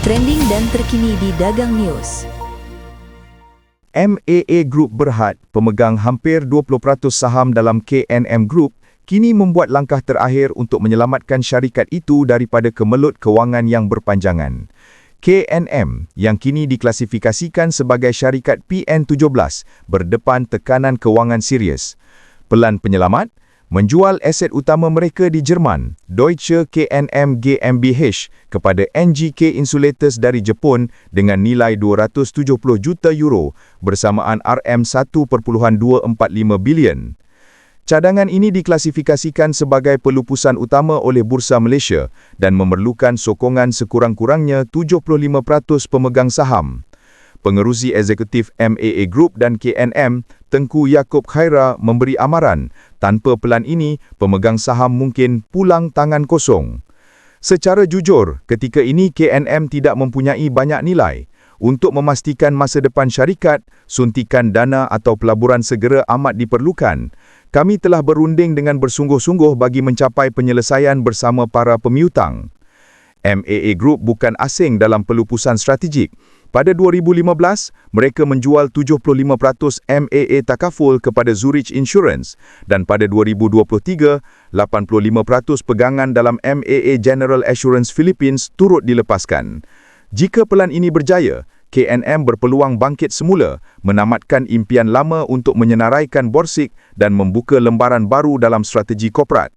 trending dan terkini di Dagang News. MAA Group Berhad, pemegang hampir 20% saham dalam KNM Group, kini membuat langkah terakhir untuk menyelamatkan syarikat itu daripada kemelut kewangan yang berpanjangan. KNM yang kini diklasifikasikan sebagai syarikat PN17 berdepan tekanan kewangan serius. Pelan penyelamat menjual aset utama mereka di Jerman, Deutsche KNM GmbH kepada NGK Insulators dari Jepun dengan nilai 270 juta euro bersamaan RM1.245 bilion. Cadangan ini diklasifikasikan sebagai pelupusan utama oleh Bursa Malaysia dan memerlukan sokongan sekurang-kurangnya 75% pemegang saham. Pengerusi Eksekutif MAA Group dan KNM, Tengku Yaakob Khaira memberi amaran, tanpa pelan ini, pemegang saham mungkin pulang tangan kosong. Secara jujur, ketika ini KNM tidak mempunyai banyak nilai. Untuk memastikan masa depan syarikat, suntikan dana atau pelaburan segera amat diperlukan. Kami telah berunding dengan bersungguh-sungguh bagi mencapai penyelesaian bersama para pemiutang. MAA Group bukan asing dalam pelupusan strategik. Pada 2015, mereka menjual 75% MAA Takaful kepada Zurich Insurance dan pada 2023, 85% pegangan dalam MAA General Assurance Philippines turut dilepaskan. Jika pelan ini berjaya, KNM berpeluang bangkit semula, menamatkan impian lama untuk menyenaraikan borsik dan membuka lembaran baru dalam strategi korporat.